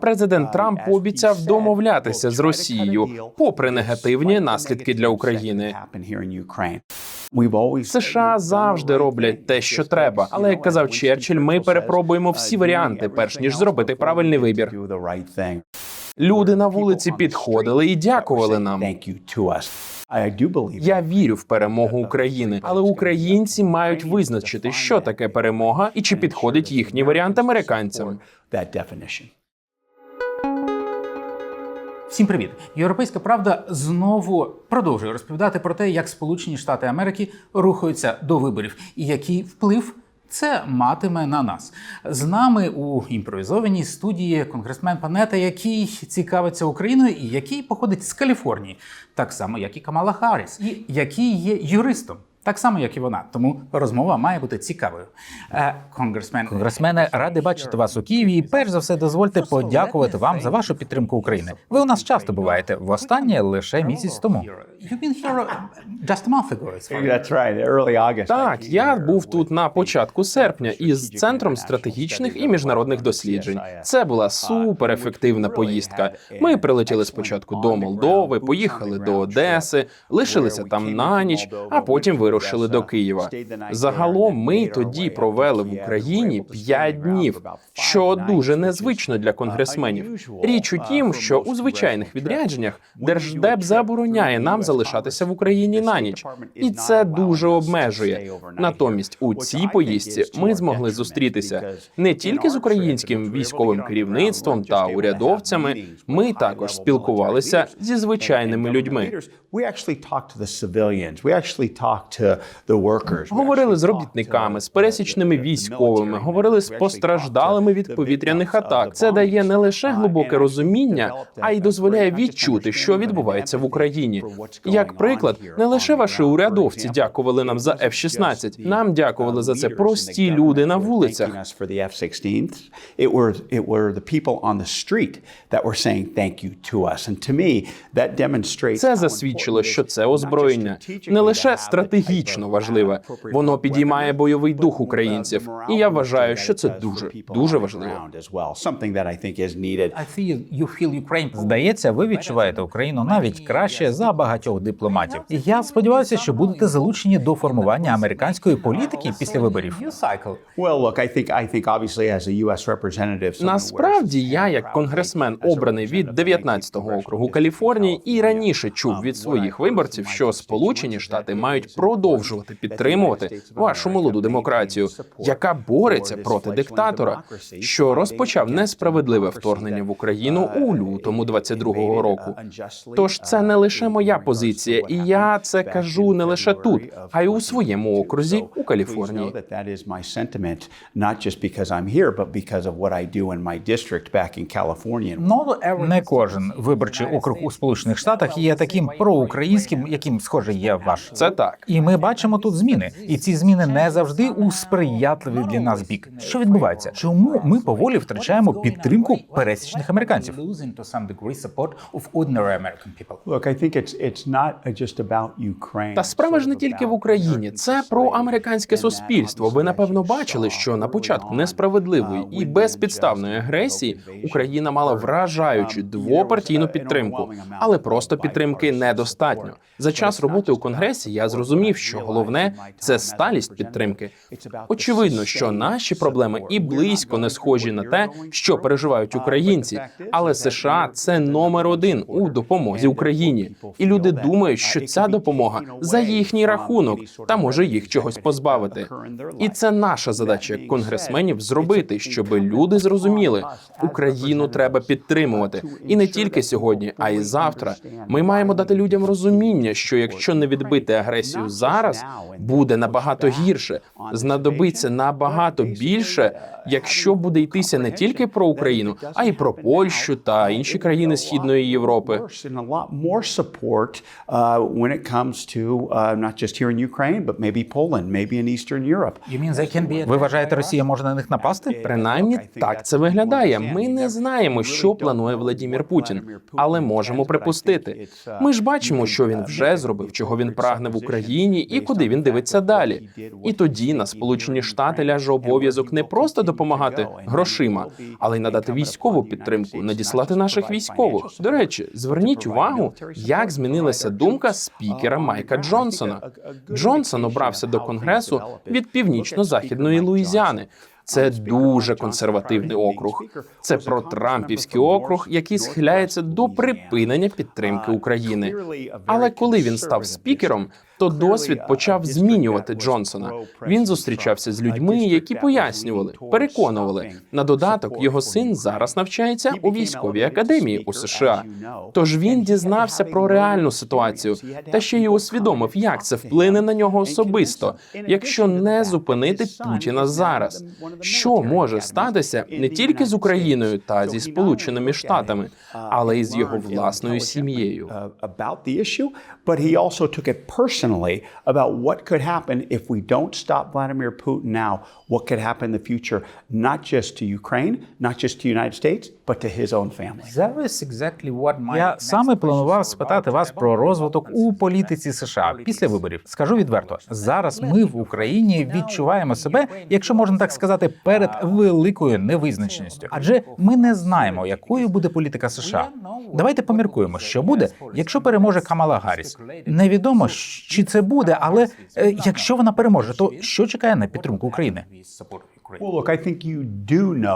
Президент Трамп пообіцяв домовлятися з Росією, попри негативні наслідки для України. США завжди роблять те, що треба. Але як казав Черчилль, ми перепробуємо всі варіанти, перш ніж зробити правильний вибір. Люди на вулиці підходили і дякували нам. Я вірю в перемогу України, але українці мають визначити, що таке перемога і чи підходить їхній варіант американцям. Всім привіт! Європейська правда знову продовжує розповідати про те, як Сполучені Штати Америки рухаються до виборів і який вплив це матиме на нас. З нами у імпровізованій студії конгресмен Панета, який цікавиться Україною і який походить з Каліфорнії, так само як і Камала Харріс, і який є юристом. Так само, як і вона, тому розмова має бути цікавою. Конгресмен Конгресмене, радий бачити вас у Києві. І перш за все, дозвольте подякувати вам за вашу підтримку України. Ви у нас часто буваєте. Востаннє лише місяць тому. You've been here just a month ago. as far as- Так, я був тут на початку серпня із центром стратегічних і міжнародних досліджень. Це була суперефективна поїздка. Ми прилетіли спочатку до Молдови, поїхали до Одеси, лишилися там на ніч, а потім вирушили до Києва. Загалом ми тоді провели в Україні п'ять днів, що дуже незвично для конгресменів. Річ у тім, що у звичайних відрядженнях держдеп забороняє нам залишатися в Україні на ніч, і це дуже обмежує. Натомість у цій поїздці ми змогли зустрітися не тільки з українським військовим керівництвом та урядовцями. Ми також спілкувалися зі звичайними людьми. Говорили з робітниками, з пересічними військовими, говорили з постраждалими від повітряних атак. Це дає не лише глибоке розуміння, а й дозволяє відчути, що відбувається в Україні. Як приклад, не лише ваші урядовці дякували нам за F-16, Нам дякували за це прості люди на вулицях. Це засвідчило, що це озброєння не лише стратегічно важливе, воно підіймає бойовий дух українців. І я вважаю, що це дуже дуже важливо. Здається, ви відчуваєте Україну навіть краще за багатьох дипломатів. І я сподіваюся, що будете залучені до формування американської політики після виборів. Насправді я, як конгресмен, обраний від 19-го округу Каліфорнії, і раніше чув від своїх виборців, що Сполучені Штати мають продовжувати підтримувати вашу молоду демократію, яка бореться проти диктатора, що розпочав несправедливе вторгнення в Україну у лютому 22-го року. Тож це не лише моя позиція, і я це кажу не лише тут, а й у своєму окрузі у Каліфорнії. Не кожен виборчий округ у Сполучених Штатах є таким проукраїнським, яким схоже є ваш. Це так. І ми бачимо тут зміни, і ці зміни не завжди у сприятливий для нас бік. Що відбувається? Чому ми поволі втрачаємо підтримку пересічних американців? Та справа ж не тільки в Україні, це про американське суспільство. Ви напевно бачили, що на початку несправедливої і безпідставної агресії Україна мала вражаючу двопартійну підтримку, але просто підтримки недостатньо. За час роботи у конгресі я зрозумів, що головне це сталість підтримки. Очевидно, що наші проблеми і близько не схожі на те, що переживають українці, але США це номер один у допомозі Україні, і люди думають, що ця допомога за їхній рахунок та може їх чогось позбавити. І це наша задача як конгресменів зробити, щоб люди зрозуміли, Україну треба підтримувати, і не тільки сьогодні, а й завтра. Ми маємо дати людям розуміння, що якщо не відбити агресію зараз, буде набагато гірше. Знадобиться набагато більше, якщо буде йтися не тільки про Україну, а й про Польщу та інші країни Східної Європи. Ви вважаєте, Росія може на них напасти? Принаймні так це виглядає. Ми не знаємо, що планує Владімір Путін, але можемо припустити. Ми ж бачимо, що він вже зробив, чого він прагне в Україні, І куди він дивиться далі. І тоді на Сполучені Штати ляже обов'язок не просто допомагати грошима, але й надати військову підтримку, надіслати наших військових. До речі, зверніть увагу, як змінилася думка спікера Майка Джонсона. Джонсон обрався до конгресу від північно-західної Луїзіани. Це дуже консервативний округ. Це про Трампівський округ, який схиляється до припинення підтримки України. Але коли він став спікером, то досвід почав змінювати Джонсона. Він зустрічався з людьми, які пояснювали, переконували. На додаток його син зараз навчається у військовій академії у США. Тож він дізнався про реальну ситуацію та ще й усвідомив, як це вплине на нього особисто, якщо не зупинити Путіна зараз. Що може статися не тільки з Україною та зі Сполученими Штатами, але й з його власною сім'єю. Uh, about what could happen if we don't stop Vladimir Putin now, what could happen in the future, not just to Ukraine, not just to the United States, but to his own family. Я саме планував спитати вас про розвиток у політиці США після виборів. Скажу відверто, зараз ми в Україні відчуваємо себе, якщо можна так сказати, перед великою невизначеністю, адже ми не знаємо, якою буде політика США. Давайте поміркуємо, що буде, якщо переможе Камала Гарріс. Невідомо, чи це буде, але е, якщо вона переможе, то що чекає на підтримку України?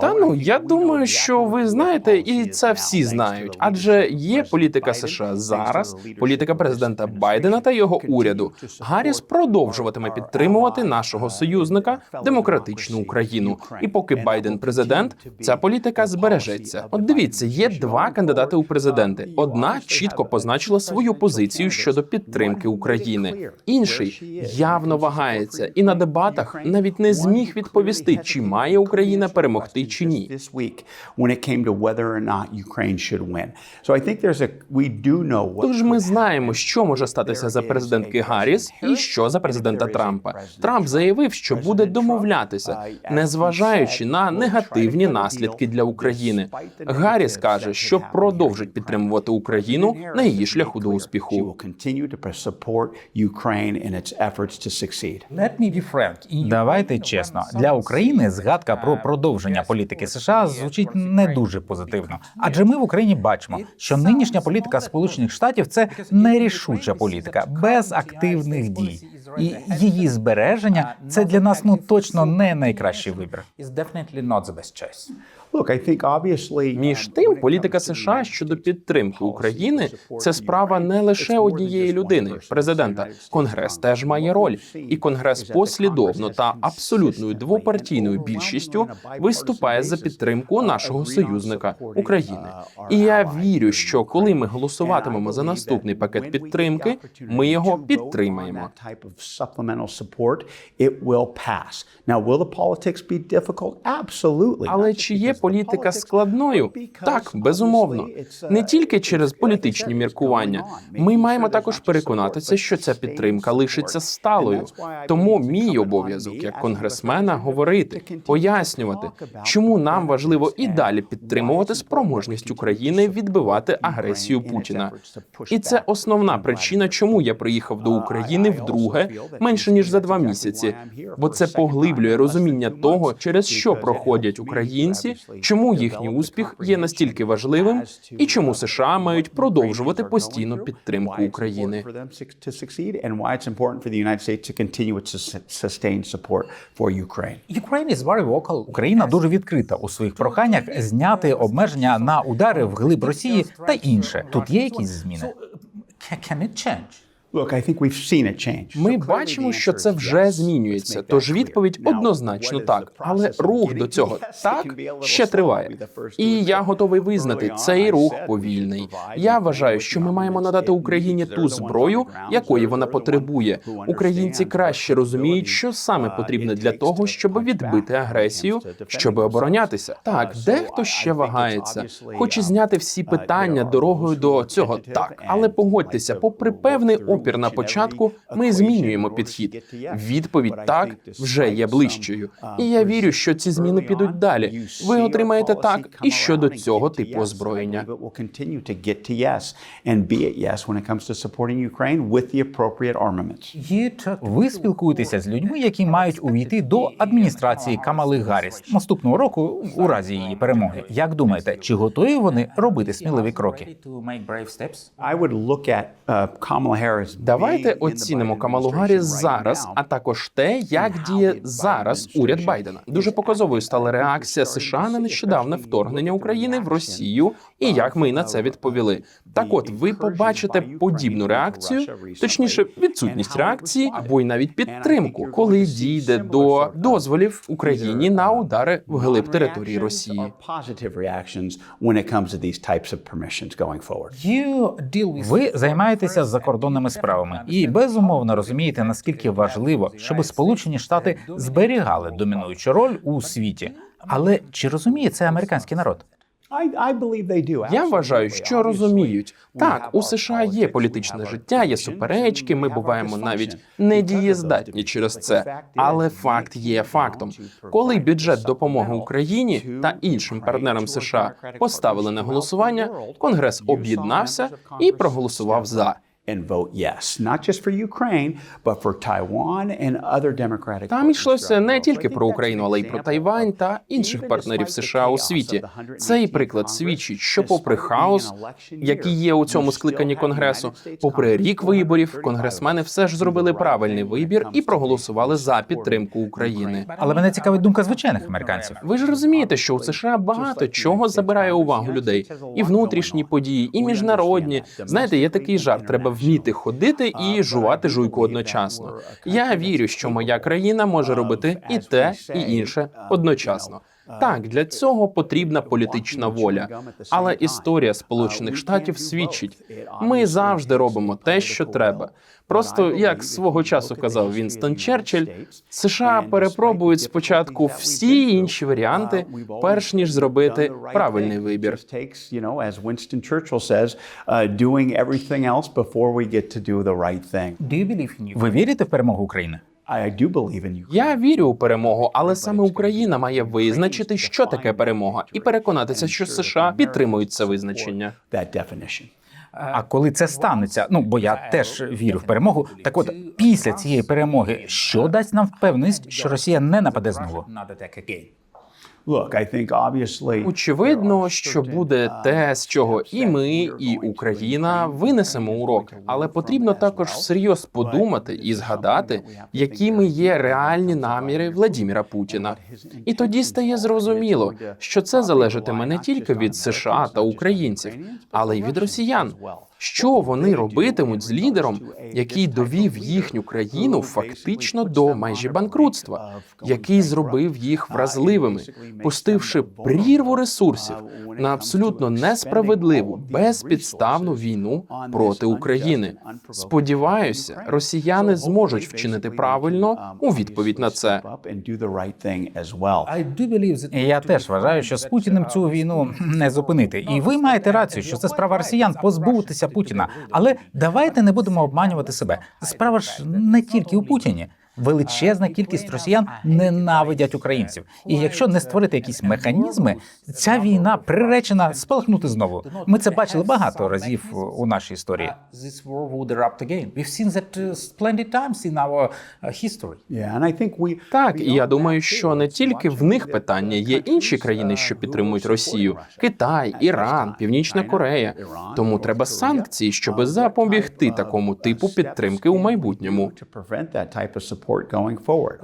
Та ну я думаю, що ви знаєте, і це всі знають. Адже є політика США зараз, політика президента Байдена та його уряду. Гарріс продовжуватиме підтримувати нашого союзника демократичну Україну. І поки Байден президент, ця політика збережеться. От дивіться, є два кандидати у президенти. Одна чітко позначила свою позицію щодо підтримки України. Інший явно вагається і на дебатах навіть не зміг відповісти, чи має Україна перемогти чи ні. Тож ми знаємо, що може статися за президентки Гарріс і що за президента Трампа. Трамп заявив, що буде домовлятися, незважаючи на негативні наслідки для України. Гарріс каже, що продовжить підтримувати Україну на її шляху до успіху. Давайте чесно, для України згадка про продовження політики США звучить не дуже позитивно. Адже ми в Україні бачимо, що нинішня політика Сполучених Штатів це нерішуча політика без активних дій. І її збереження це для нас ну точно не найкращий вибір. Між тим, політика США щодо підтримки України це справа не лише однієї людини, президента. Конгрес теж має роль, і конгрес послідовно та абсолютною двопартійною більшістю виступає за підтримку нашого союзника України. І я вірю, що коли ми голосуватимемо за наступний пакет підтримки, ми його підтримаємо. Але чи є політика складною? Так, безумовно. Не тільки через політичні міркування. Ми маємо також переконатися, що ця підтримка лишиться сталою. Тому мій обов'язок як конгресмена говорити, пояснювати, чому нам важливо і далі підтримувати спроможність України відбивати агресію Путіна. І це основна причина, чому я приїхав до України вдруге менше ніж за два місяці, бо це поглиблює розуміння того, через що проходять українці, чому їхній успіх є настільки важливим, і чому США мають продовжувати постійну підтримку України. Україна дуже відкрита у своїх проханнях зняти обмеження на удари в глиб Росії та інше. Тут є якісь зміни. We've seen it change. Ми бачимо, що це вже змінюється. Тож відповідь однозначно так. Але рух до цього так ще триває. І я готовий визнати, цей рух повільний. Я вважаю, що ми маємо надати Україні ту зброю, якої вона потребує. Українці краще розуміють, що саме потрібне для того, щоб відбити агресію, щоб оборонятися. Так, дехто ще вагається, хоче зняти всі питання дорогою до цього. Так, але погодьтеся, попри певний опір на початку, ми змінюємо підхід. Відповідь так вже є ближчою. І я вірю, що ці зміни підуть далі. Ви отримаєте так і щодо цього типу озброєння. Ви спілкуєтеся з людьми, які мають увійти до адміністрації Камали Гарріс наступного року, у разі її перемоги. Як думаєте, чи готові вони робити сміливі кроки? Давайте оцінимо Камалу Гарріс зараз, а також те, як діє зараз уряд Байдена. Дуже показовою стала реакція США на нещодавне вторгнення України в Росію і як ми на це відповіли. Так, от ви побачите подібну реакцію, точніше, відсутність реакції або й навіть підтримку, коли дійде до дозволів Україні на удари в глиб території Росії. Ви займаєтеся закордонними справами і безумовно розумієте, наскільки важливо, щоб Сполучені Штати зберігали домінуючу роль у світі. Але чи розуміє це американський народ? Я вважаю, що розуміють. Так, у США є політичне життя, є суперечки. Ми буваємо навіть недієздатні через це. Але факт є фактом. Коли бюджет допомоги Україні та іншим партнерам США поставили на голосування, Конгрес об'єднався і проголосував за. And vote yes, not just for Ukraine, but for Taiwan and other democratic. Там йшлося не тільки про Україну, але й про Тайвань та інших партнерів США у світі. Цей приклад свідчить, що, попри хаос, який є у цьому скликанні конгресу, попри рік виборів, конгресмени все ж зробили правильний вибір і проголосували за підтримку України. Але мене цікавить думка звичайних американців. Ви ж розумієте, що у США багато чого забирає увагу людей, і внутрішні події, і міжнародні. Знаєте, є такий жарт: треба вміти ходити і жувати жуйку одночасно. Я вірю, що моя країна може робити і те, і інше одночасно. Так, для цього потрібна політична воля. Але історія Сполучених Штатів свідчить, ми завжди робимо те, що треба. Просто як свого часу казав Вінстон Черчилль, США перепробують спочатку всі інші варіанти, перш ніж зробити правильний вибір. Ви вірите в перемогу України? I do believe in Ukraine. Я вірю у перемогу, але саме Україна має визначити, що таке перемога, і переконатися, що США підтримують це визначення. That. А коли це станеться, ну бо я теж вірю в перемогу. Так от після цієї перемоги, що дасть нам впевненість, що Росія не нападе знову? Очевидно, що буде те, з чого і ми, і Україна винесемо урок, але потрібно також всерйоз подумати і згадати, якими є реальні наміри Владіміра Путіна. І тоді стає зрозуміло, що це залежатиме не тільки від США та українців, але й від росіян. Що вони робитимуть з лідером, який довів їхню країну фактично до майже банкрутства, який зробив їх вразливими, пустивши прірву ресурсів на абсолютно несправедливу, безпідставну війну проти України. Сподіваюся, росіяни зможуть вчинити правильно у відповідь на це. я теж вважаю, що з Путіним цю війну не зупинити. І ви маєте рацію, що це справа росіян позбутися Путіна. Але давайте не будемо обманювати себе. Справа ж не тільки у Путіні. Величезна кількість росіян ненавидять українців, і якщо не створити якісь механізми, ця війна приречена спалахнути знову. Ми це бачили багато разів у нашій історії. I think Так, і я думаю, що не тільки в них питання є інші країни, що підтримують Росію: Китай, Іран, Північна Корея. Тому треба санкції, щоб запобігти такому типу підтримки у майбутньому. Support going forward.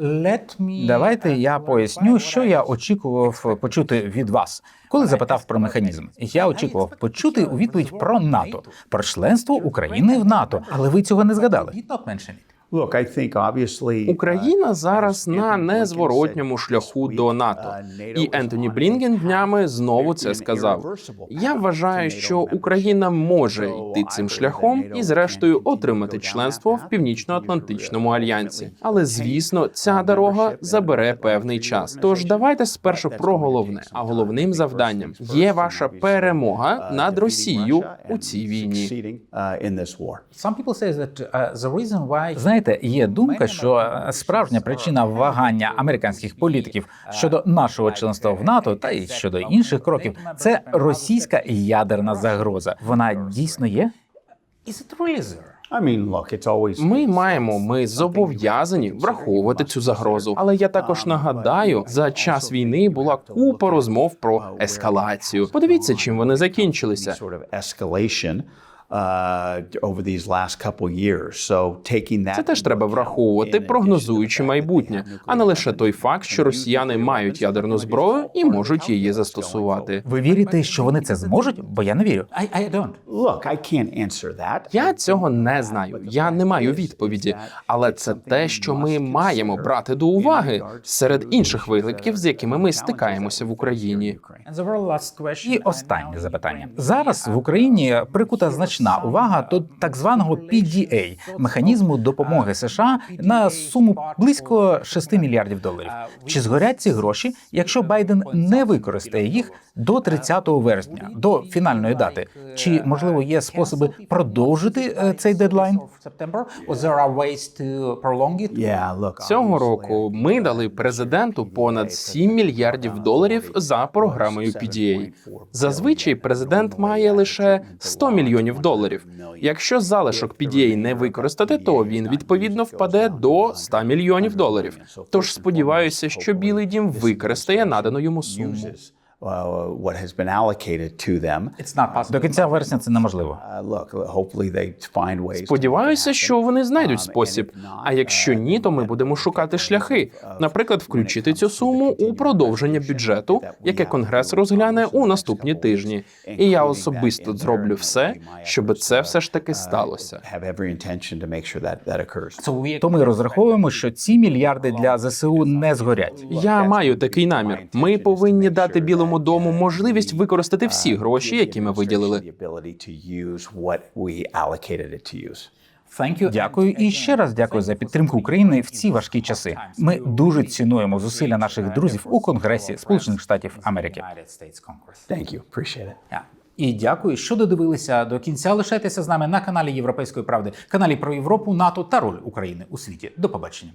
Давайте я поясню, що я очікував почути від вас. Коли запитав про механізм, я очікував почути у відповідь про НАТО, про членство України в НАТО, але ви цього не згадали. Look, I think obviously uh, Україна зараз на незворотньому шляху до НАТО. uh, І is Ентоні a днями path знову to це сказав. Я вважаю, що. Україна може йти I цим believe that шляхом і, зрештою, отримати членство path в Північно-Атлантичному альянсі. Але звісно, ця uh, дорога membership in забере the певний Atlantic час. Тож давайте спершу про головне. take some А time. головним завданням є ваша перемога uh, над Росією у цій війні. succeeding, Знаєте, є думка, що е, справжня причина вагання американських політиків щодо нашого членства в НАТО та й щодо інших кроків це російська ядерна загроза. Вона дійсно є? Ми маємо, ми зобов'язані враховувати цю загрозу. Але я також нагадаю, за час війни була купа розмов про ескалацію. Подивіться, чим вони закінчилися. Uh, over these last couple years. So taking that Це теж треба враховувати, прогнозуючи майбутнє, а не лише той факт, що росіяни мають ядерну зброю і можуть її застосувати. Ви вірите, що вони це зможуть? Бо я не вірю. I, I don't. Look, I can't answer that. Я цього не знаю. Я не маю відповіді, але це те, що ми маємо брати до уваги серед інших викликів, з якими ми стикаємося в Україні. And the very last question. І останнє запитання зараз в Україні прикута значна увага до так званого PDA – механізму допомоги США на суму близько 6 мільярдів доларів. Чи згорять ці гроші, якщо Байден не використає їх до 30 вересня, до фінальної дати? Чи можливо є способи продовжити е, цей дедлайн? Цього року ми дали президенту понад 7 мільярдів доларів за програмою PDA. Зазвичай президент має лише 100 мільйонів доларів. Якщо залишок PDA не використати, то він відповідно впаде до 100 мільйонів доларів. Тож сподіваюся, що Білий Дім використає надану йому суму. Uh, what has been allocated to them. It's not possible. До кінця вересня це неможливо. Uh, look, hopefully they find ways. Сподіваюся, що вони знайдуть Um, спосіб. А якщо ні, то ми будемо шукати шляхи. Наприклад, включити цю суму у продовження бюджету, яке конгрес розгляне у наступні тижні. І я особисто зроблю все, щоб це все ж таки сталося. То ми розраховуємо, що ці мільярди для ЗСУ не згорять. Я маю такий намір. Ми повинні дати Білому дому можливість використати всі гроші, які ми виділили. Дякую і ще раз дякую за підтримку України в ці важкі часи. Ми дуже цінуємо зусилля наших друзів у Конгресі Сполучених Штатів Америки. І дякую, що додивилися до кінця. Лишайтеся з нами на каналі Європейської правди, каналі про Європу, НАТО та роль України у світі. До побачення.